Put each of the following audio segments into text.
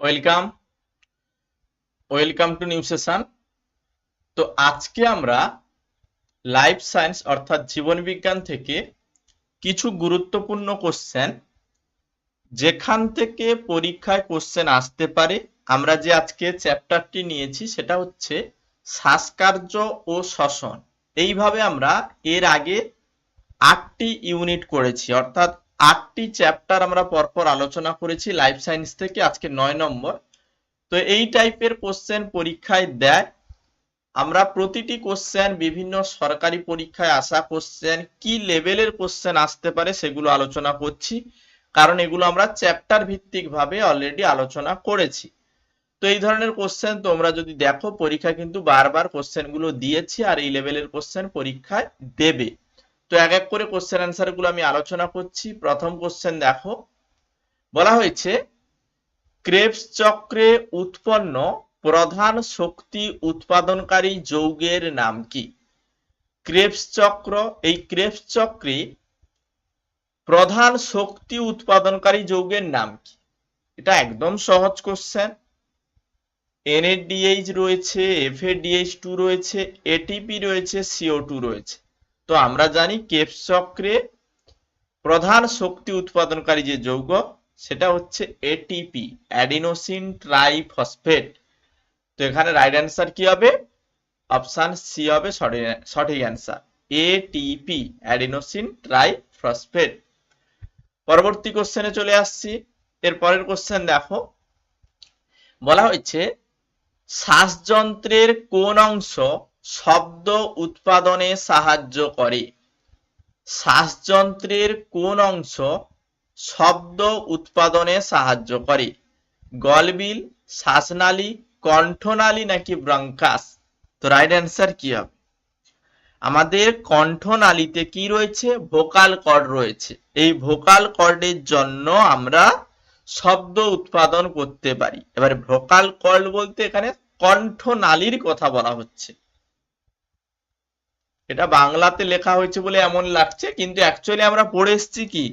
Welcome welcome to new session তো আজকে আমরা লাইফ সায়েন্স অর্থাৎ জীবন বিজ্ঞান থেকে কিছু গুরুত্বপূর্ণ কোশ্চেন যেখান থেকে পরীক্ষায় কোশ্চেন আসতে পারে। আমরা যে আজকে চ্যাপ্টারটি নিয়েছি সেটা হচ্ছে শ্বাসকার্য ও শ্বসন। এইভাবে আমরা এর আগে আটটি ইউনিট করেছি। অর্থাৎ আটটি চ্যাপ্টার আমরা পরপর আলোচনা করেছি লাইফ সায়েন্স থেকে, আজকে নয় নম্বর। তো এই টাইপের কোশ্চেন পরীক্ষায় দেয়। আমরা প্রতিটি কোশ্চেন বিভিন্ন সরকারি পরীক্ষায় আসা কোশ্চেন কি লেভেলের কোশ্চেন আসতে পারে সেগুলো আলোচনা করছি। কারণ এগুলো আমরা চ্যাপ্টার ভিত্তিক ভাবে অলরেডি আলোচনা করেছি। তো এই ধরনের কোশ্চেন তোমরা যদি দেখো, পরীক্ষা কিন্তু বারবার কোশ্চেনগুলো দিয়েছি আর এই লেভেলের কোশ্চেন পরীক্ষায় দেবে। তো এক এক করে কোশ্চেন অ্যান্সারগুলো আমি আলোচনা করছি। প্রথম কোশ্চেন দেখো। বলা হয়েছে ক্রেবস চক্রে উৎপন্ন প্রধান শক্তি উৎপাদনকারী যৌগের নাম কি? ক্রেবস চক্র, এই ক্রেবস চক্রে প্রধান শক্তি উৎপাদনকারী যৌগের নাম কি? এটা একদম সহজ কোশ্চেন এনএডিএইচ রয়েছে এফএডিএইচ টু রয়েছে এটিপি রয়েছে সিও টু রয়েছে। তো আমরা জানি কেপস চক্রে প্রধান শক্তি উৎপাদনকারী যে যৌগ, সেটা হচ্ছে এটিপি অ্যাডিনোসিন ট্রাইফসফেট তো এখানে রাইট অ্যান্সার কি হবে? অপশন সি হবে সঠিক অ্যান্সার এটিপি অ্যাডিনোসিন ট্রাইফসফেট পরবর্তী কোশ্চেনে চলে আসছি। এর পরের কোশ্চেন দেখো। বলা হয়েছে, শ্বাসযন্ত্রের কোন অংশ শব্দ উৎপাদনে সাহায্য করে। শ্বাসযন্ত্রের কোন অংশ শব্দ উৎপাদনে সাহায্য করে? গলবিল, শ্বাসনালী, কণ্ঠনালী নাকি ব্রঙ্কাস? তো রাইট অ্যান্সার কি হবে? আমাদের কণ্ঠনালীতে কি রয়েছে? ভোকাল কর্ড রয়েছে। এই ভোকাল কর্ডের জন্য আমরা শব্দ উৎপাদন করতে পারি। এবার ভোকাল কর্ড বলতে এখানে কণ্ঠনালীর কথা বলা হচ্ছে। এটা বাংলাতে লেখা হয়েছে বলে এমন লাগছে, কিন্তু অ্যাকচুয়ালি আমরা পড়ে এসেছি কি?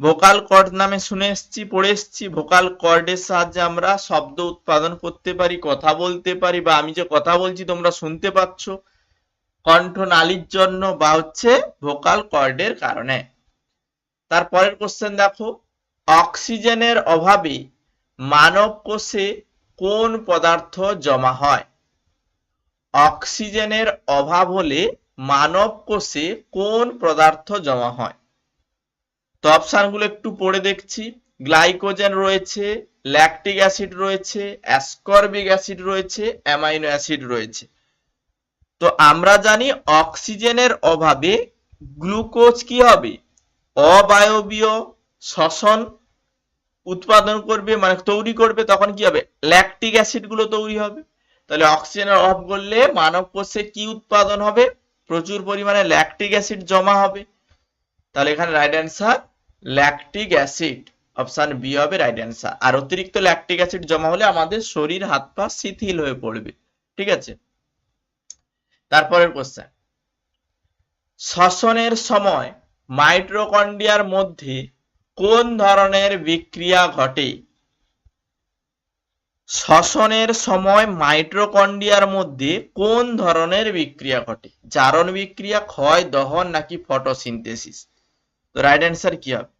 ভোকাল কর্ড নামে শুনে এসেছি, পড়ে এসেছি। ভোকাল কর্ডের সাহায্যে আমরা শব্দ উৎপাদন করতে পারি, কথা বলতে পারি, বা আমি যে কথা বলছি তোমরা শুনতে পাচ্ছ। কণ্ঠনালীর জন্য বা হচ্ছে ভোকাল কর্ডের কারণে। তারপরের কোশ্চেন দেখো, অক্সিজেনের অভাবে মানব কোষে কোন পদার্থ জমা হয়? অক্সিজেনের অভাব হলে মানব কোষে কোন পদার্থ জমা হয়? তো অপশনগুলো একটু পড়ে দেখছি। গ্লাইকোজেন রয়েছে, ল্যাকটিক অ্যাসিড রয়েছে, অ্যাসকর্বিক অ্যাসিড রয়েছে, অ্যামাইনো অ্যাসিড রয়েছে। তো আমরা জানি অক্সিজেনের অভাবে গ্লুকোজ কি হবে? অবায়বীয় শ্বসন উৎপাদন করবে মানে তৈরি করবে, তখন কি হবে? ল্যাকটিক অ্যাসিডগুলো তৈরি হবে। তাহলে অক্সিজেনের অভাব করলে মানব কোষে কি উৎপাদন হবে? প্রচুর পরিমাণে ল্যাকটিক অ্যাসিড জমা হবে। তাহলে এখানে right answer lactic acid option B হবে রাইট অ্যান্সার আর অতিরিক্ত ল্যাকটিক অ্যাসিড জমা হলে আমাদের শরীর, হাত পা শিথিল হয়ে পড়বে। ঠিক আছে? তারপরের কোশ্চেন শ্বসনের সময় মাইট্রোকন্ডিয়ার মধ্যে কোন ধরনের বিক্রিয়া ঘটে? শ্বসনের সময় মাইট্রোকন্ডিয়ার মধ্যে কোন ধরনের বিক্রিয়া ঘটে? জারণ বিক্রিয়া, ক্ষয় দহন, নাকি ফটোসিনথেসিস? তো রাইট অ্যান্সার কি হবে?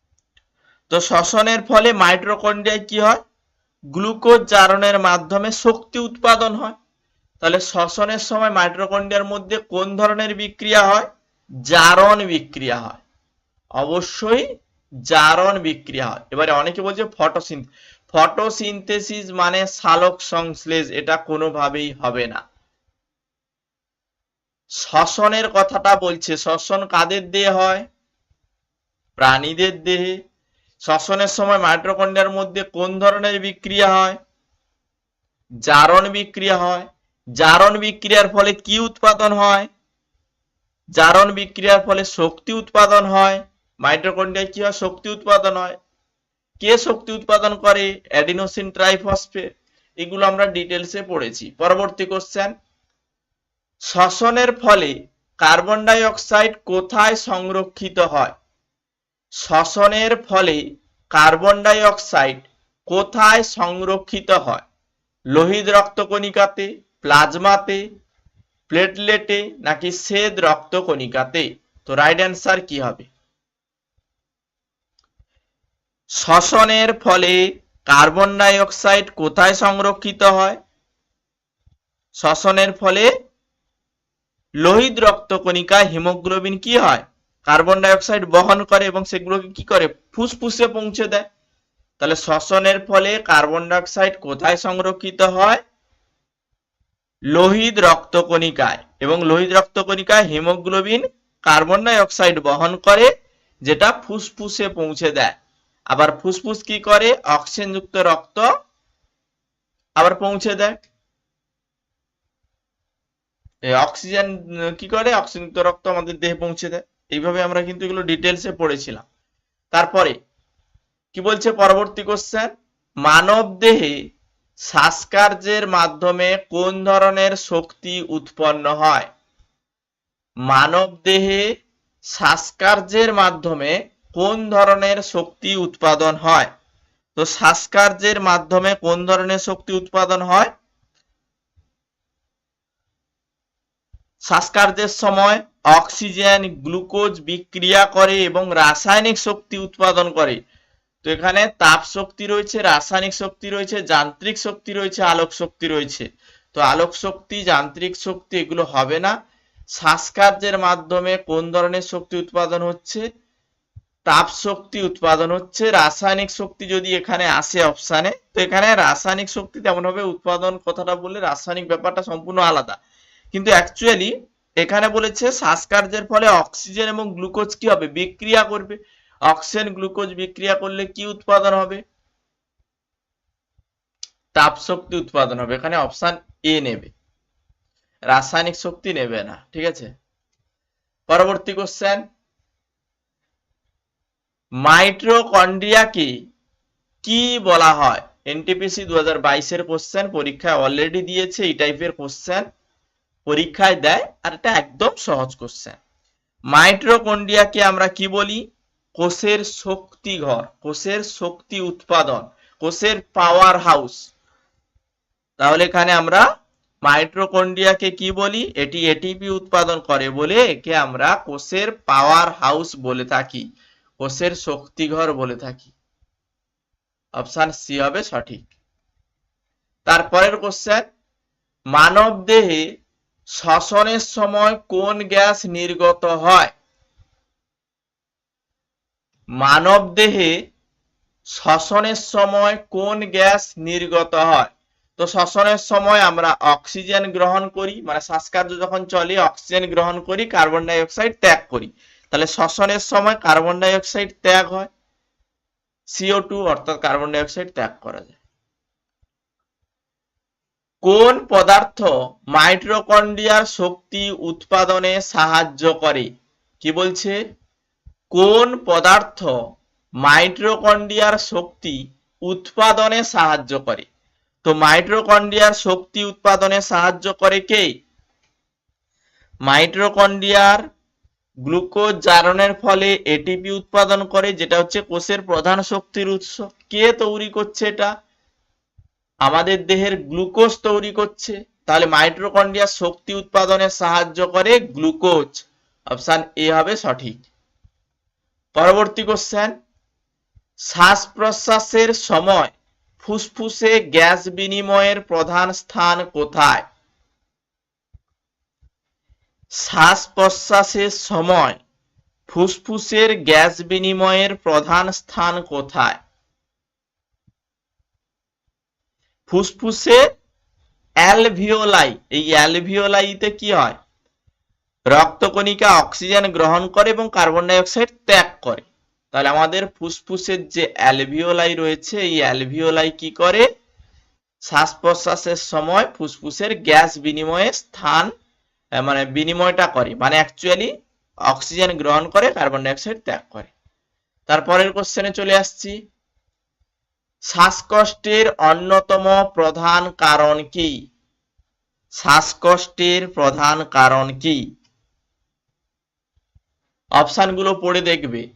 তো শ্বসনের ফলে মাইট্রোকন্ডিয়ায় কি হয়? গ্লুকোজ জারণের মাধ্যমে শক্তি উৎপাদন হয়। তাহলে শ্বসনের সময় মাইট্রোকন্ডিয়ার মধ্যে কোন ধরনের বিক্রিয়া হয়? জারণ বিক্রিয়া হয়। অবশ্যই জারণ বিক্রিয়া হয়। এবারে অনেকে বলছে ফটোসিন ফটোসিনথেসিস মানে সালোক সংশ্লেষ, এটা কোনোভাবেই হবে না। শ্বসনের কথাটা বলছে, শ্বসন কাদের দেহে হয়? প্রাণীদের দেহে। শ্বসনের সময় মাইট্রোকন্ডিয়ার মধ্যে কোন ধরনের বিক্রিয়া হয়? জারণ বিক্রিয়া হয়। জারণ বিক্রিয়ার ফলে কি উৎপাদন হয়? জারণ বিক্রিয়ার ফলে শক্তি উৎপাদন হয়। মাইটোকন্ড্রিয়া কি হয়? শক্তি উৎপাদন হয়। কে শক্তি উৎপাদন করে? Adenosine triphosphate. এগুলো আমরা ডিটেলসে পড়েছি। পরবর্তী কোশ্চেন শ্বসনের ফলে কার্বন ডাই অক্সাইড কোথায় সংরক্ষিত হয়? শ্বসনের ফলে কার্বন ডাই অক্সাইড কোথায় সংরক্ষিত হয়? লোহিত রক্তকণিকাতে, প্লাজমাতে প্লেটলেটে নাকি শ্বেত রক্তকণিকাতে? তো রাইট অ্যান্সার কি হবে? শ্বসনের ফলে কার্বন ডাই অক্সাইড কোথায় সংরক্ষিত হয়? শ্বসনের ফলে লোহিত রক্তকণিকায় হিমোগ্লোবিন কি হয়? কার্বন ডাই অক্সাইড বহন করে এবং সেগুলোকে কি করে? ফুসফুসে পৌঁছে দেয়। তাহলে শ্বসনের ফলে কার্বন ডাই অক্সাইড কোথায় সংরক্ষিত হয়? লোহিত রক্তকণিকায় এবং লোহিত রক্তকণিকায় হিমোগ্লোবিন কার্বন ডাই অক্সাইড বহন করে, যেটা ফুসফুসে পৌঁছে দেয়। আবার ফুসফুস কি করে? অক্সিজেনযুক্ত রক্ত। আবার পৌঁছে দেয়। অক্সিজেন কি করে? অক্সিজেনযুক্ত রক্ত আমাদের দেহে পৌঁছে দেয়। এইভাবে আমরা কিন্তু এগুলো ডিটেলসে পড়েছিলাম। তারপরে কি বলছে পরবর্তী কোশ্চেন মানব দেহে শ্বাসকার্যের মাধ্যমে কোন ধরনের শক্তি উৎপন্ন হয়? মানব দেহে শ্বাসকার্যের মাধ্যমে কোন ধরনের শক্তি উৎপাদন হয়? তো শ্বাসকার্যের মাধ্যমে কোন ধরনের শক্তি উৎপাদন হয়? শ্বাসকার্যের সময় অক্সিজেন, গ্লুকোজ বিক্রিয়া করে এবং রাসায়নিক শক্তি উৎপাদন করে। তো এখানে তাপ শক্তি রয়েছে, রাসায়নিক শক্তি রয়েছে, যান্ত্রিক শক্তি রয়েছে, আলোক শক্তি রয়েছে। তো আলোক শক্তি, যান্ত্রিক শক্তি এগুলো হবে না। শ্বাসকার্যের মাধ্যমে কোন ধরনের শক্তি উৎপাদন হচ্ছে? তাপ শক্তি উৎপাদন হচ্ছে, রাসায়নিক শক্তি যদি এখানে আসে অপশানে, তো এখানে রাসায়নিক শক্তি তেমন ভাবে উৎপাদন কথাটা বললে রাসায়নিক ব্যাপারটা সম্পূর্ণ আলাদা। কিন্তু অ্যাকচুয়ালি এখানে বলেছে শ্বাসকার্যের ফলে অক্সিজেন এবং গ্লুকোজ কি হবে? বিক্রিয়া করবে। অক্সিজেন, গ্লুকোজ বিক্রিয়া করলে কি উৎপাদন হবে? তাপ শক্তি উৎপাদন হবে। এখানে অপশন এ নেবে। রাসায়নিক শক্তি নেবে না, ঠিক আছে? পরবর্তী কোশ্চেন মাইট্রোকন্ড্রিয়াকে কি? বলা হয়? এনটিপিসি দু হাজার বাইশের কোশ্চেন পরীক্ষায় অলরেডি দিয়েছে, এই টাইপের কোশ্চেন পরীক্ষায় দেয়, আর এটা একদম সহজ কোশ্চেন মাইট্রোকন্ড্রিয়াকে আমরা কি বলি? কোষের শক্তি ঘর, কোষের শক্তি উৎপাদন, কোষের পাওয়ার হাউস তাহলে এখানে আমরা মাইট্রোকন্ড্রিয়াকে কি বলি? এটি এটিপি উৎপাদন করে বলে একে আমরা কোষের পাওয়ার হাউস বলে থাকি। কোষের শক্তিঘর বলে থাকি। অপশন সি হবে সঠিক। তারপরের কোশ্চেন মানব দেহে শ্বসনের সময় কোন গ্যাস নির্গত হয়? মানব দেহে শ্বসনের সময় কোন গ্যাস নির্গত হয়? তো শ্বসনের সময় আমরা অক্সিজেন গ্রহণ করি মানে শ্বাসকার্য যখন চলে, অক্সিজেন গ্রহণ করি, কার্বন ডাই অক্সাইড ত্যাগ করি। তাহলে শ্বসনের সময় কার্বন ডাই অক্সাইড ত্যাগ হয়। সিও টু অর্থাৎ কার্বন ডাই অক্সাইড ত্যাগ করা যায়। কোন পদার্থ মাইট্রোকন্ড্রিয়ার শক্তি উৎপাদনে সাহায্য করে? কি বলছে? কোন পদার্থ মাইট্রোকন্ড্রিয়ার শক্তি উৎপাদনে সাহায্য করে? তো মাইট্রোকন্ড্রিয়ার শক্তি উৎপাদনে সাহায্য করে কে? মাইট্রোকন্ড্রিয়ার গ্লুকোজ জারণের ফলে এটিপি উৎপাদন করে, যেটা হচ্ছে কোষের প্রধান শক্তির উৎস। কে তৈরি করছে এটা? আমাদের দেহের গ্লুকোজ তৈরি করছে। তাহলে মাইট্রোকন্ড্রিয়া শক্তি উৎপাদনে সাহায্য করে গ্লুকোজ। অপশন এ হবে সঠিক। পরবর্তী কোশ্চেন। শ্বাস প্রশ্বাসের সময় ফুসফুসে গ্যাস বিনিময়ের প্রধান স্থান কোথায়? শ্বাস প্রশ্বাসের সময় ফুসফুসের গ্যাস বিনিময়ের প্রধান স্থান কোথায়? ফুসফুসে অ্যালভিওলাই, এই অ্যালভিওলাইতে কি হয়? রক্তকণিকা অক্সিজেন গ্রহণ করে এবং কার্বন ডাই অক্সাইড ত্যাগ করে। তাহলে আমাদের ফুসফুসের যে অ্যালভিওলাই রয়েছে, এই অ্যালভিওলাই কি করে? শ্বাস প্রশ্বাসের সময় ফুসফুসের গ্যাস বিনিময়ের স্থান মানে বিনিময়টা করে। মানে অ্যাকচুয়ালি অক্সিজেন গ্রহণ করে কার্বন ডাইঅক্সাইড ত্যাগ করে। তারপরের কোশ্চেনে চলে আসছি। শ্বাসকষ্টের অন্যতম প্রধান কারণ কি? শ্বাসকষ্টের প্রধান কারণ কি? অপশানগুলো পড়ে দেখবে।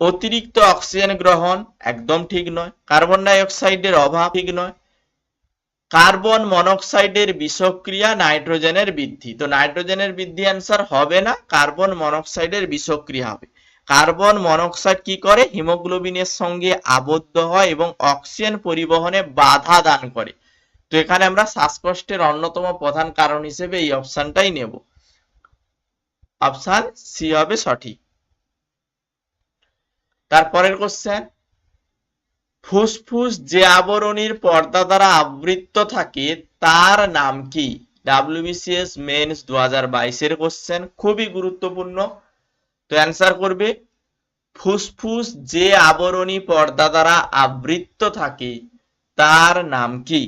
অতিরিক্ত অক্সিজেন গ্রহণ একদম ঠিক নয়। কার্বন ডাই অক্সাইডের অভাব ঠিক নয়। কার্বন মনোক্সাইডের বিষক্রিয়া নাইট্রোজেনের বৃদ্ধি। তো নাইট্রোজেনের বৃদ্ধি অ্যান্সার হবে না, কার্বন মনোক্সাইডের বিষক্রিয়া হবে। কার্বন মনোক্সাইড কি করে? হিমোগ্লোবিনের সঙ্গে আবদ্ধ হয় এবং অক্সিজেন পরিবহনে বাধা দান করে। তো এখানে আমরা শ্বাসকষ্টের অন্যতম প্রধান কারণ হিসেবে এই অপশনটাই নেব। অপশন সি হবে সঠিক। তারপরের কোশ্চেন ফুসফুস যে আবরণীর পর্দা দ্বারা আবৃত থাকে, তার নাম কি? ডাব্লিউবিসিএস মেন্স দু হাজার বাইশের কোশ্চেন খুবই গুরুত্বপূর্ণ। তো অ্যান্সার করবে, ফুসফুস যে আবরণী পর্দা দ্বারা আবৃত থাকে, তার নাম কি?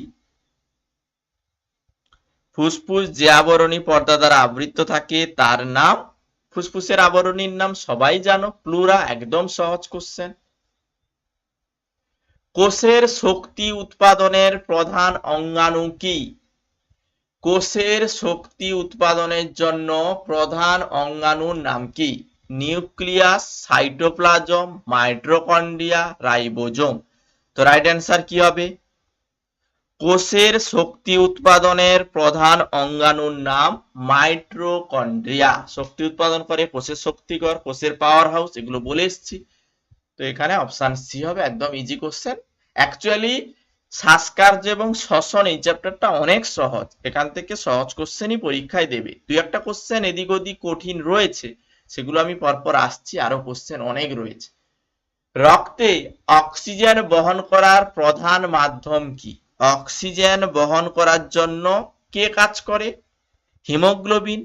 ফুসফুস যে আবরণী পর্দা দ্বারা আবৃত থাকে, তার নাম? ফুসফুসের আবরণীর নাম সবাই জানো প্লুরা একদম সহজ কোশ্চেন কোষের শক্তি উৎপাদনের প্রধান অঙ্গাণু কি? কোষের শক্তি উৎপাদনের জন্য প্রধান অঙ্গাণুর নাম কি? Nucleus, cytoplasm mitochondria ribosome. তো রাইট অ্যান্সার কি হবে? কোষের শক্তি উৎপাদনের প্রধান অঙ্গাণুর নাম মাইট্রোকন্ড্রিয়া শক্তি উৎপাদন করে কোষের শক্তিকর কোষের পাওয়ার হাউস এগুলো বলে এসেছি। তো এখানে অপশন সি হবে একদম ইজি কোশ্চেন অ্যাকচুয়ালি শ্বাসকার্য এবং শ্বসন এই চ্যাপ্টারটা অনেক সহজ। এখান থেকে সহজ কোশ্চেনই পরীক্ষায় দেবে। দুই একটা কোশ্চেন এদিক ওদিক কঠিন রয়েছে, সেগুলো আমি পরপর আসছি। আরও কোশ্চেন অনেক রয়েছে। রক্তে অক্সিজেন বহন করার প্রধান মাধ্যম কি? অক্সিজেন বহন করার জন্য কে কাজ করে? হিমোগ্লোবিন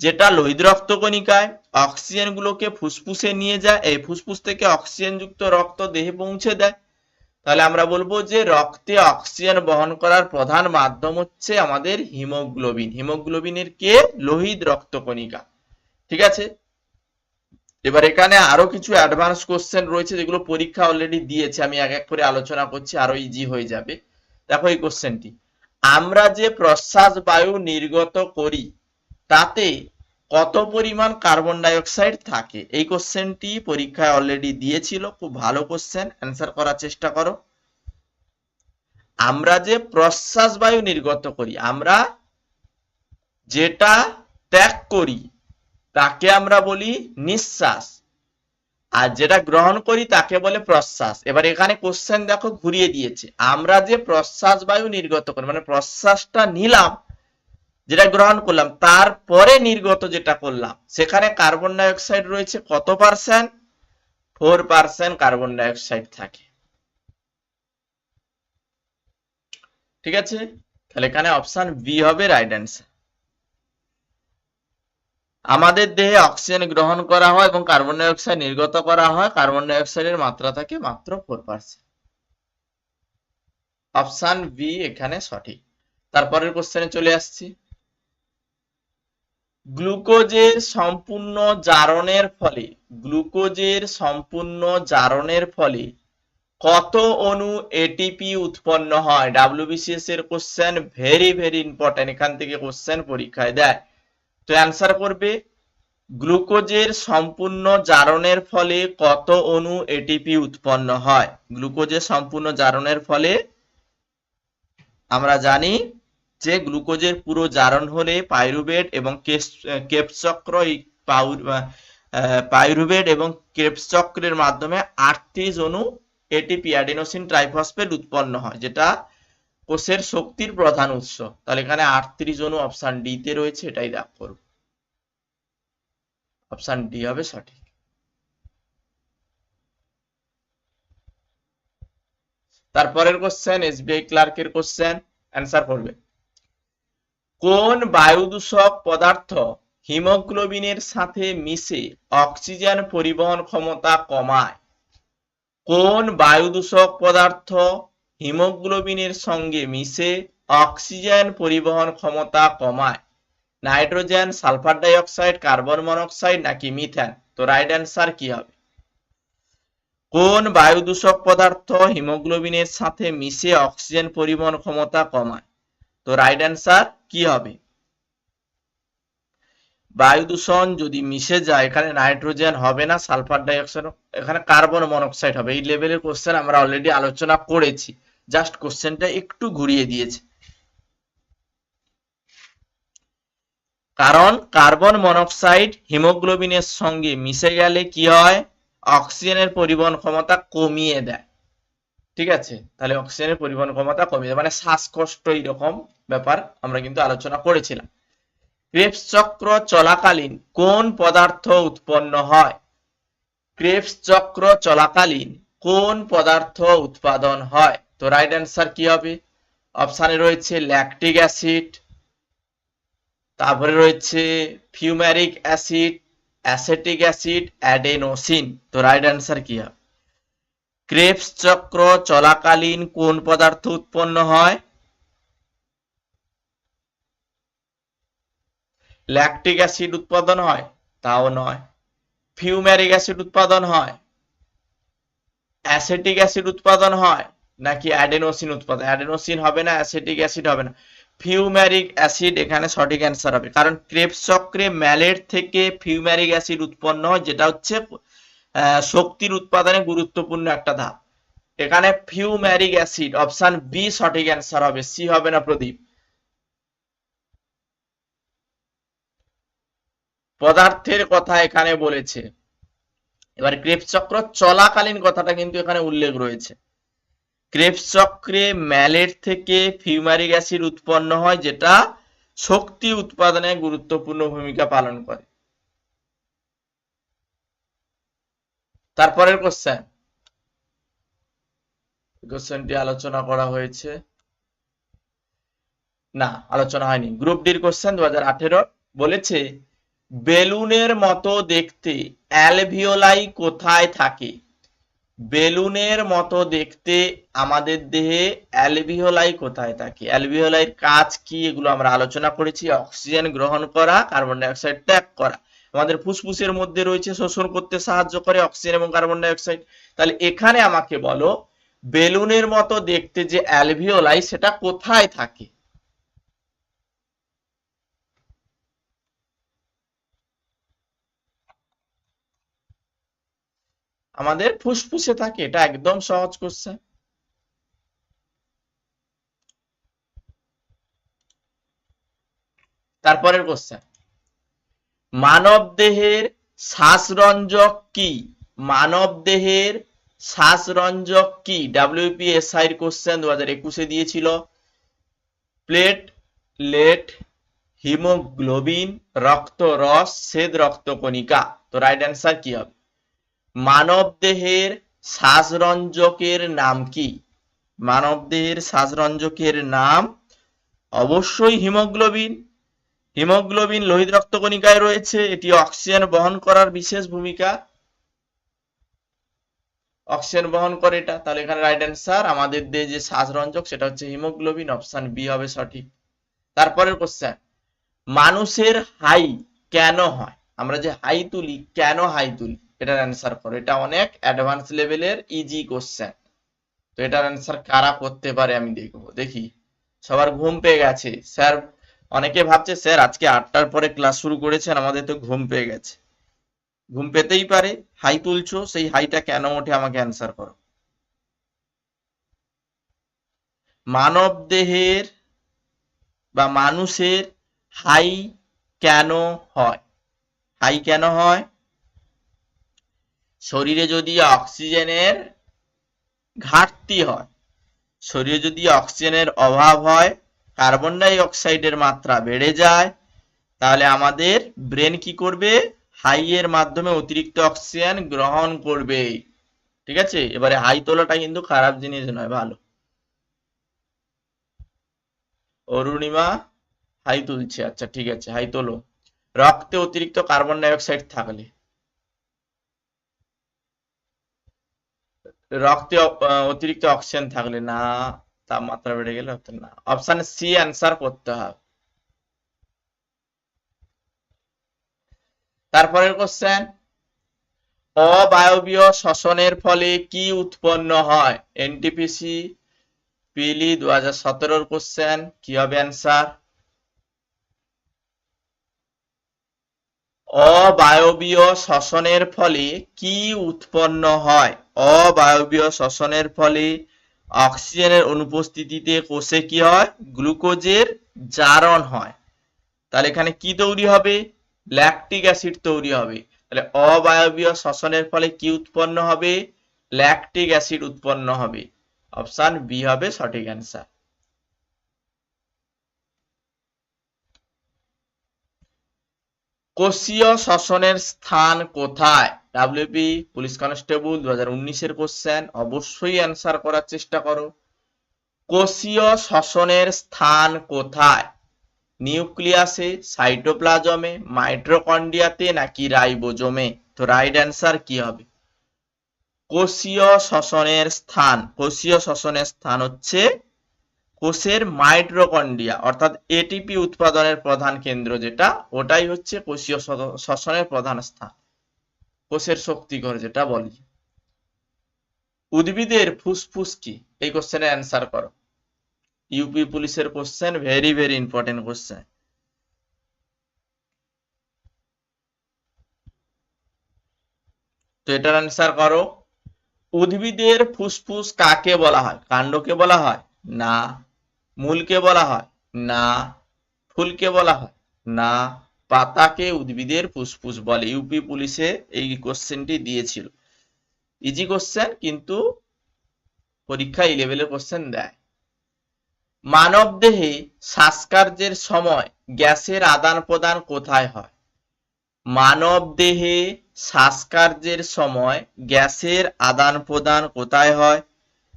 যেটা লোহিত রক্ত কণিকায় অক্সিজেন গুলোকে ফুসফুসে নিয়ে যায়, এই ফুসফুস থেকে অক্সিজেন যুক্ত রক্ত দেহে পৌঁছে দেয়। তাহলে আমরা বলব যে রক্তে অক্সিজেন বহন করার প্রধান মাধ্যম হচ্ছে আমাদের হিমোগ্লোবিন। হিমোগ্লোবিনের কে? লোহিত রক্তকণিকা ঠিক আছে? এবার এখানে আরও কিছু অ্যাডভান্স কোশ্চেন রয়েছে যেগুলো পরীক্ষা অলরেডি দিয়েছে। আমি এক এক করে আলোচনা করছি, আরও ইজি হয়ে যাবে। দেখো এই কোশ্চেনটি আমরা যে প্রশ্বাস বায়ু নির্গত করি তাতে কত পরিমাণ কার্বন ডাইঅক্সাইড থাকে? এই কোশ্চেনটি পরীক্ষায় অলরেডি দিয়েছিল, খুব ভালো কোশ্চেন অ্যান্সার করার চেষ্টা করো। আমরা যে প্রশ্বাস বায়ু নির্গত করি, আমরা যেটা ত্যাগ করি, তাকে আমরা বলি নিঃশ্বাস। আর যেটা গ্রহণ করি, তাকে বলে প্রশ্বাস। এবার এখানে কোশ্চেন দেখো, ঘুরিয়ে দিয়েছে। আমরা যে প্রশ্বাস বায়ু নির্গত করি মানে প্রশ্বাসটা নিলাম যেটা গ্রহণ করলাম, তারপরে নির্গত যেটা করলাম, সেখানে কার্বন ডাইঅক্সাইড রয়েছে কত percent four percent carbon dioxide থাকে। ঠিক আছে? তাহলে এখানে অপশন বি হবে রাইট অ্যান্সার আমাদের দেহে অক্সিজেন গ্রহণ করা হয় এবং কার্বন ডাইঅক্সাইড নির্গত করা হয় কার্বন ডাইঅক্সাইডের মাত্রা থাকে মাত্র ফোর পার্সেন্ট অপশন বি এখানে সঠিক। তারপরের কোশ্চেনে চলে আসছি। গ্লুকোজের সম্পূর্ণ জারণের ফলে, গ্লুকোজের সম্পূর্ণ জারণের ফলে কত অণু এটিপি উৎপন্ন হয়? ডাব্লিউবিসিএস এর কোশ্চেন ভেরি ভেরি ইম্পর্টেন্ট এখান থেকে কোশ্চেন পরীক্ষায় দেয়। তো অ্যান্সার করবে, গ্লুকোজের সম্পূর্ণ জারণের ফলে কত অণু এটিপি উৎপন্ন হয়? গ্লুকোজের সম্পূর্ণ জারণের ফলে আমরা জানি যে গ্লুকোজের পুরো জারণ হলে পাইরুভেট এবং কেপস চক্র এই পাইরুভেট এবং কেপস চক্রের মাধ্যমে আটত্রিশ অণু এটিপি অ্যাডিনোসিন ট্রাইফসফেট উৎপন্ন হয়, যেটা কোষের শক্তির প্রধান উৎস। তাহলে এখানে আটত্রিশ অণু অপশান ডি তে রয়েছে, এটাই দেখ করব। অপশান ডি হবে সঠিক। তারপরের কোশ্চেন এসবিআই ক্লার্কের কোশ্চেন অ্যান্সার করবে। কোন বায়ু দূষক পদার্থ হিমোগ্লোবিনের সাথে মিশে অক্সিজেন পরিবহন ক্ষমতা কমায়? কোন বায়ু দূষক পদার্থ হিমোগ্লোবিনের সঙ্গে মিশে অক্সিজেন পরিবহন ক্ষমতা কমায়? Nitrogen, sulphur dioxide, carbon monoxide নাকি মিথেন? তো রাইট অ্যান্সার কি হবে? কোন বায়ু দূষক পদার্থ হিমোগ্লোবিনের সাথে মিশে অক্সিজেন পরিবহন ক্ষমতা কমায়? তো রাইট অ্যান্সার কি হবে? বায়ু দূষণ যদি মিশে যায়, এখানে নাইট্রোজেন হবে না সালফার ডাইঅক্সাইড এখানে কার্বন মনোক্সাইড হবে। এই লেভেলের কোশ্চেন আমরা অলরেডি আলোচনা করেছি। জাস্ট কোশ্চেনটা একটু ঘুরিয়ে দিয়েছে। কারণ কার্বন মনোক্সাইড হিমোগ্লোবিনের সঙ্গে মিশে গেলে কি হয়? অক্সিজেনের পরিবহন ক্ষমতা কমিয়ে দেয়। ঠিক আছে? তাহলে অক্সিজেনের পরিবহন ক্ষমতা কমে দেয় মানে শ্বাসকষ্ট এইরকম ব্যাপার আমরা কিন্তু আলোচনা করেছিলাম। ক্রেবস চক্র চলাকালীন কোন পদার্থ উৎপন্ন হয়? ক্রেবস চক্র চলাকালীন কোন পদার্থ উৎপাদন হয়? তো রাইট অ্যান্সার কি হবে? অপশানে রয়েছে ল্যাকটিক অ্যাসিড তারপরে রয়েছে fumaric acid acetic acid adenosine তো রাইট অ্যান্সার কি হবে? ক্রেবস চক্র চলাকালীন কোন পদার্থ উৎপন্ন হয়? ল্যাকটিক অ্যাসিড উৎপাদন হয়, তাও নয়। ফিউম্যারিক অ্যাসিড উৎপাদন হয়, অ্যাসেটিক অ্যাসিড উৎপাদন হয়, নাকি অ্যাডেনোসিন উৎপাদন? অ্যাডেনোসিন হবে না, অ্যাসেটিক অ্যাসিড হবে না। ফিউম্যারিক অ্যাসিড এখানে সঠিক অ্যান্সার হবে। কারণ ক্রেবস চক্রে ম্যালেট থেকে ফিউম্যারিক অ্যাসিড উৎপন্ন হয়, যেটা হচ্ছে শক্তির উৎপাদনে গুরুত্বপূর্ণ একটা ধাপ। এখানে ফিউম্যারিক অ্যাসিড, অপশন বি, সঠিক অ্যান্সার হবে। সি হবে না প্রদীপ। পদার্থের কথা এখানে বলেছে। এবার ক্রেবস চক্র চলাকালীন কথাটা কিন্তু এখানে উল্লেখ রয়েছে। ক্রেবস চক্রে ম্যালেট থেকে ফিউমারিক অ্যাসিড উৎপন্ন হয়, যেটা শক্তি উৎপাদনে গুরুত্বপূর্ণ ভূমিকা পালন করে। তারপরের কোশ্চেন কোশ্চেনটি আলোচনা করা হয়েছে। না, আলোচনা হয়নি। গ্রুপ ডির কোশ্চেন দু বলেছে, বেলুনের মতো দেখতে অ্যালভিওলাই কোথায় থাকে? বেলুনের মতো দেখতে আমাদের দেহে অ্যালভিওলাই কোথায় থাকে? অ্যালভিওলাইয়ের কাজ কি? এগুলো আমরা আলোচনা করেছি। অক্সিজেন গ্রহণ করা, কার্বন ডাইঅক্সাইড ত্যাগ করা। আমাদের ফুসফুসের মধ্যে রয়েছে শোষণ করতে সাহায্য করে অক্সিজেন এবং কার্বন ডাইঅক্সাইড তাহলে এখানে আমাকে বলো, বেলুনের মতো দেখতে যে অ্যালভিওলাই সেটা কোথায় থাকে? আমাদের ফুসফুসে থাকে, এটা একদম সহজ কোশ্চেন তারপরের কোশ্চেন মানব দেহের শ্বাসরঞ্জক কি? মানব দেহের শ্বাসরঞ্জক কি? ডাব্লিউপিএসআই এর কোশ্চেন দু হাজার একুশে দিয়েছিল। প্লেট লেট হিমোগ্লোবিন রক্ত রস, শ্বেত রক্তকণিকা তো রাইট অ্যান্সার কি হবে? মানব দেহের শ্বাসরঞ্জকের নাম কি? মানব দেহের শ্বাসরঞ্জকের নাম অবশ্যই হিমোগ্লোবিন হিমোগ্লোবিন লোহিত রক্তকণিকায় রয়েছে এটি অক্সিজেন বহন করার বিশেষ ভূমিকা। অক্সিজেন বহন করে এটা, তাহলে এখানে রাইট অ্যান্সার আমাদের দেহে যে শ্বাসরঞ্জক, সেটা হচ্ছে হিমোগ্লোবিন অপশন বি হবে সঠিক। তারপরের কোশ্চেন মানুষের হাই কেন হয়? আমরা যে হাই তুলি, কেন হাই তুলি? এটার অ্যান্সার করো। এটা অনেক অ্যাডভান্স লেভেলের ইজি কোশ্চেন তো এটার অ্যান্সার কারা করতে পারে আমি দেখব। দেখি, সবার ঘুম পেয়ে গেছে। স্যার অনেকে ভাবছে, স্যার, আজকে আটটার পরে ক্লাস শুরু করেছেন আমাদের তো ঘুম পেয়ে গেছে। ঘুম পেতেই পারে, হাই তুলছো, সেই হাইটা কেন ওঠে আমাকে অ্যান্সার করো। মানব দেহের বা মানুষের হাই কেন হয়? হাই কেন হয়? শরীরে যদি অক্সিজেনের ঘাটতি হয়, শরীরে যদি অক্সিজেনের অভাব হয় কার্বন ডাই অক্সাইডের মাত্রা বেড়ে যায়, তাহলে আমাদের ব্রেন কি করবে? হাই এর মাধ্যমে অতিরিক্ত অক্সিজেন গ্রহণ করবে। ঠিক আছে? এবারে হাই তোলাটা কিন্তু খারাপ জিনিস নয়, ভালো। অরুণিমা, হাই তুলছে। আচ্ছা ঠিক আছে, হাই তোলো। রক্তে অতিরিক্ত কার্বন ডাই অক্সাইড থাকলে। রক্তে অতিরিক্ত অক্সিজেন থাকলে না। তাপমাত্রা বেড়ে গেলে হতো না। অপশন সি অ্যান্সার করতে হবে। তারপরের কোশ্চেন অবায়বীয় শ্বসনের ফলে কি উৎপন্ন হয়? এনটিপিসি পিলি দু হাজার সতেরোর কোশ্চেন কি হবে অ্যান্সার অবায়বীয় শ্বসনের ফলে কি উৎপন্ন হয়? অবায়বীয় শ্বসনের ফলে অক্সিজেনের অনুপস্থিতিতে কোষে কি হয়? গ্লুকোজের জারণ হয়। তাহলে এখানে কি তৈরি হবে? ল্যাকটিক অ্যাসিড তৈরি হবে। তাহলে অবায়বীয় শ্বসনের ফলে কি উৎপন্ন হবে? ল্যাকটিক অ্যাসিড উৎপন্ন হবে। অপশন বি হবে সঠিক অ্যান্সার। কোষীয় শ্বসনের স্থান কোথায়? ডাব্লিউপি পুলিশ কনস্টেবল দু হাজার উনিশের কোশ্চেন অবশ্যই অ্যান্সার করার চেষ্টা করো। কোষীয় শ্বসনের স্থান কোথায়? নিউক্লিয়াসে, সাইটোপ্লাজমে মাইট্রোকন্ডিয়াতে নাকি রাইবোজোমে? তো রাইট অ্যান্সার কি হবে? কোষীয় শ্বসনের স্থান, কোষীয় শ্বসনের স্থান হচ্ছে কোষের মাইট্রোকন্ডিয়া অর্থাৎ এটিপি উৎপাদনের প্রধান কেন্দ্র যেটা, ওটাই হচ্ছে কোষীয় শ্বস- শ্বসনের প্রধান স্থান। কোষের শক্তিঘর যেটা বলি। উদ্ভিদের ফুসফুস কি? এই কোশ্চেনের অ্যান্সার করো। ইউপি পুলিশের question very very important question তো এটার অ্যান্সার করো। উদ্ভিদের ফুসফুস কাকে বলা হয়? কাণ্ডকে বলা হয়? না। মূলকে বলা হয়? না। ফুলকে বলা হয়? না। পাতাকে উদ্ভিদের ফুসফুস বলে। ইউপি পুলিশে এই কোশ্চেনটি দিয়েছিল। ইজি কোশ্চেন কিন্তু পরীক্ষা এই লেভেলের কোশ্চেন দেয়। মানব দেহে শ্বাসকার্যের সময় গ্যাসের আদান প্রদান কোথায় হয়? মানব দেহে শ্বাসকার্যের সময় গ্যাসের আদান প্রদান কোথায় হয়?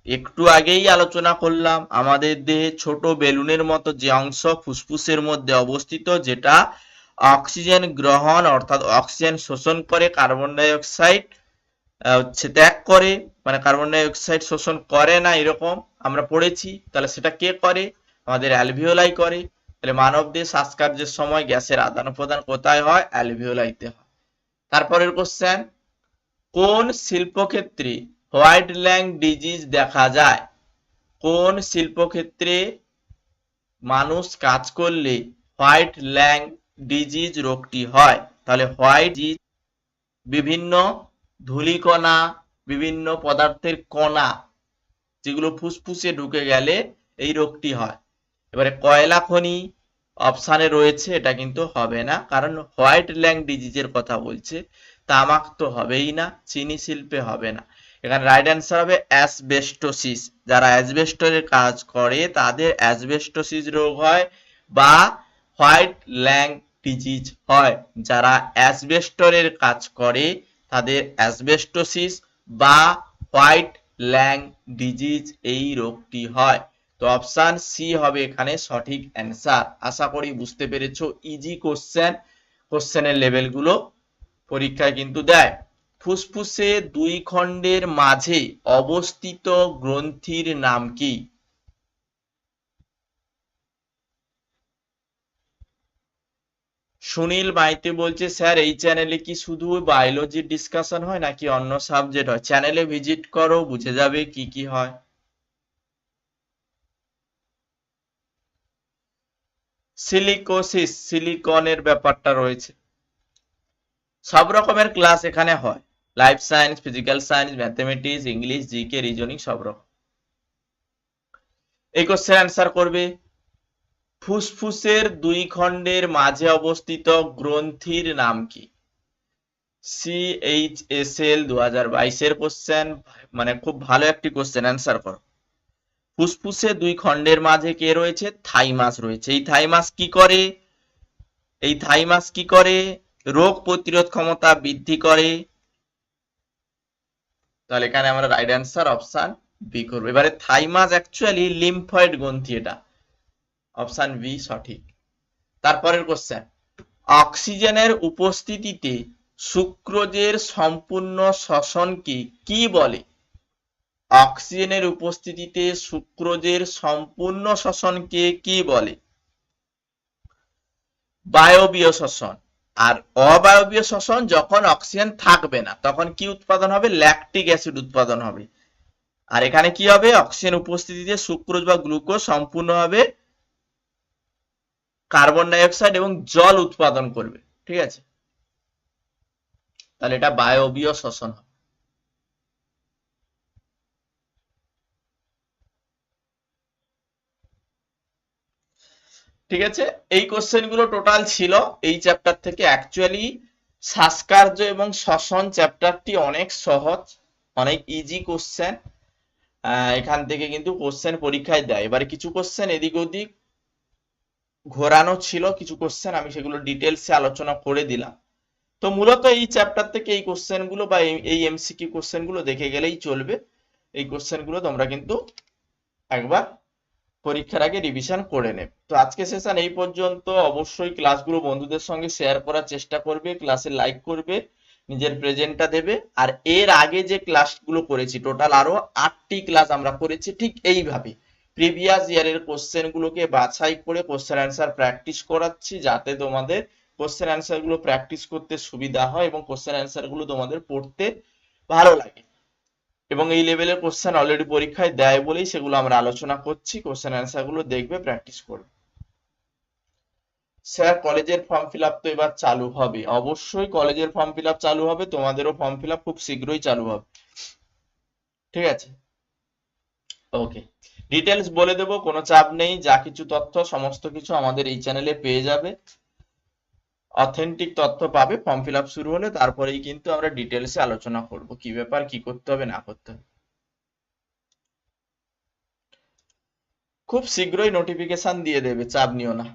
একটু আগেই আলোচনা করলাম, আমাদের দেহে ছোট বেলুনের মতো যে অংশ ফুসফুসের মধ্যে অবস্থিত, যেটা অক্সিজেন গ্রহণ অর্থাৎ অক্সিজেন শোষণ করে কার্বন ডাই অক্সাইড হচ্ছে ত্যাগ করে মানে কার্বন ডাই অক্সাইড শোষণ করে না এরকম আমরা পড়েছি, তাহলে সেটা কে করে? আমাদের অ্যালভিওলাই করে। তাহলে মানব দেহ শ্বাসকার্যের সময় গ্যাসের আদান প্রদান কোথায় হয়? অ্যালভিওলাইতে হয়। তারপরের কোশ্চেন কোন শিল্পক্ষেত্রে হোয়াইট ল্যাং ডিজিজ দেখা যায়? কোন শিল্পক্ষেত্রে মানুষ কাজ করলে হোয়াইট ল্যাং ডিজিজ রোগটি হয়। তাহলে হোয়াইট ডিজিজ বিভিন্ন ধূলিকণা, বিভিন্ন পদার্থের কণা, যেগুলো ফুসফুসে ঢুকে গেলে এই রোগটি হয়। এবারে কয়লা খনি অপশানে রয়েছে, এটা কিন্তু হবে না। কারণ হোয়াইট ল্যাং ডিজিজের কথা বলছে, তামাক তো হবেই না, চিনি শিল্পে হবে না। এখানে রাইট অ্যান্সার হবে অ্যাসবেস্টোসিস যারা অ্যাসবেস্টরের কাজ করে, তাদের অ্যাসবেস্টোসিস রোগ হয় বা হোয়াইট ল্যাং ডিজিজ হয়, যারা অ্যাসবেস্টরের কাজ করে, তাদের অ্যাসবেস্টোসিস বা হোয়াইট ল্যাং ডিজিজ এই রোগটি হয়। তো অপশন সি হবে এখানে সঠিক অ্যান্সার। আশা করি বুঝতে পেরেছ ইজি কোশ্চেন কোশ্চেনের লেভেলগুলো পরীক্ষায় কিন্তু দেয়। ফুসফুসে দুই খণ্ডের মাঝে অবস্থিত গ্রন্থির নাম কি? সুনীল মাইতি বলছে স্যার, এই চ্যানেলে কি শুধু বায়োলজির ডিসকাশন হয় নাকি অন্য সাবজেক্ট হয়? চ্যানেলে ভিজিট করো, বুঝে যাবে কি কি হয়। সিলিকোসিস সিলিকনের ব্যাপারটা রয়েছে। সব রকমের ক্লাস এখানে হয়। Life science physical science mathematics English GK reasoning সব রকম। এই কোশ্চেন অ্যান্সার করবে। ফুসফুসের দুই খণ্ডের মাঝে অবস্থিত গ্রন্থির নাম কি? সিএইচএসএল দু হাজার বাইশের কোশ্চেন মানে খুব ভালো একটি কোশ্চেন অ্যান্সার করো। ফুসফুসে দুই খণ্ডের মাঝে কে রয়েছে? থাইমাস রয়েছে। এই থাইমাস কি করে? এই থাইমাস কি করে? রোগ প্রতিরোধ ক্ষমতা বৃদ্ধি করে। তাহলে এখানে আমরা রাইট অ্যান্সার অপশন বি করব। এবারে থাইমাস অ্যাকচুয়ালি লিম্ফয়েড গ্রন্থি এটা। অপশন বি সঠিক। তারপরের কোশ্চেন অক্সিজেনের উপস্থিতিতে সুক্রোজের সম্পূর্ণ শ্বসনকে কি বলে? অক্সিজেনের উপস্থিতিতে সুক্রোজের সম্পূর্ণ শ্বসনকে কি বলে? বায়বীয় শ্বসন। আর অবায়বীয় শ্বসন যখন অক্সিজেন থাকবে না, তখন কি উৎপাদন হবে? ল্যাকটিক অ্যাসিড উৎপাদন হবে। আর এখানে কি হবে? অক্সিজেন উপস্থিতিতে সুক্রোজ বা গ্লুকোজ সম্পূর্ণভাবে কার্বন ডাই অক্সাইড এবং জল উৎপাদন করবে, ঠিক আছে? তাহলে এটা বায়বীয় শ্বসন হবে। ঠিক আছে? এই কোশ্চেনগুলো টোটাল ছিল। এই চ্যাপ্টার থেকে অ্যাকচুয়ালি শ্বাসকার্য এবং শ্বসন চ্যাপ্টারটি অনেক সহজ, অনেক ইজি কোশ্চেন এখান থেকে কিন্তু কোশ্চেন পরীক্ষায় দেয়। এবারে কিছু কোশ্চেন এদিক ওদিক ঘোরানো ছিল কিছু কোশ্চেন আমি সেগুলো ডিটেলসে আলোচনা করে দিলাম। তো মূলত এই চ্যাপ্টার থেকে এই কোশ্চেনগুলো বা এই- এমসিকিউ কোশ্চেনগুলো দেখে গেলেই চলবে। এই কোশ্চেনগুলো তোমরা কিন্তু একবার পরীক্ষার আগে রিভিশন করে নেবে। তো আজকে সেশন এই পর্যন্ত। অবশ্যই ক্লাসগুলো বন্ধুদের সঙ্গে শেয়ার করার চেষ্টা করবে ক্লাসে লাইক করবে, নিজের প্রেজেন্টটা দেবে। আর এর আগে যে ক্লাসগুলো করেছি টোটাল আরও আটটি ক্লাস আমরা করেছি, ঠিক এইভাবে প্রিভিয়াস ইয়ারের কোশ্চেন গুলোকে বাছাই করে কোশ্চেন অ্যান্সার প্র্যাকটিস করাচ্ছি যাতে তোমাদের কোশ্চেন অ্যান্সারগুলো প্র্যাকটিস করতে সুবিধা হয় এবং কোশ্চেন অ্যান্সারগুলো তোমাদের পড়তে ভালো লাগে। এবং এই লেভেলের কোশ্চেন অলরেডি পরীক্ষায় দেয় বলেই সেগুলো আমরা আলোচনা করছি। কোশ্চেন অ্যান্সারগুলো দেখবে প্র্যাকটিস করবে। স্যার কলেজের ফর্ম ফিল আপ তো এবার চালু হবে। অবশ্যই কলেজের ফর্ম ফিল আপ চালু হবে, তোমাদেরও ফর্ম ফিল আপ খুব শীঘ্রই চালু হবে। ঠিক আছে? ওকে ডিটেলস বলে দেব, কোনো চাপ নেই, যা কিছু তথ্য, সমস্ত কিছু আমাদের এই চ্যানেলে পেয়ে যাবে। অথেন্টিক তথ্য পাবে ফর্ম ফিল আপ শুরু হলে, তারপরেই কিন্তু আমরা ডিটেলসে আলোচনা করব, কি ব্যাপার, কি করতে হবে, না করতে হবে। খুব শীঘ্রই নোটিফিকেশন দিয়ে দেবে, চাপ নিও না।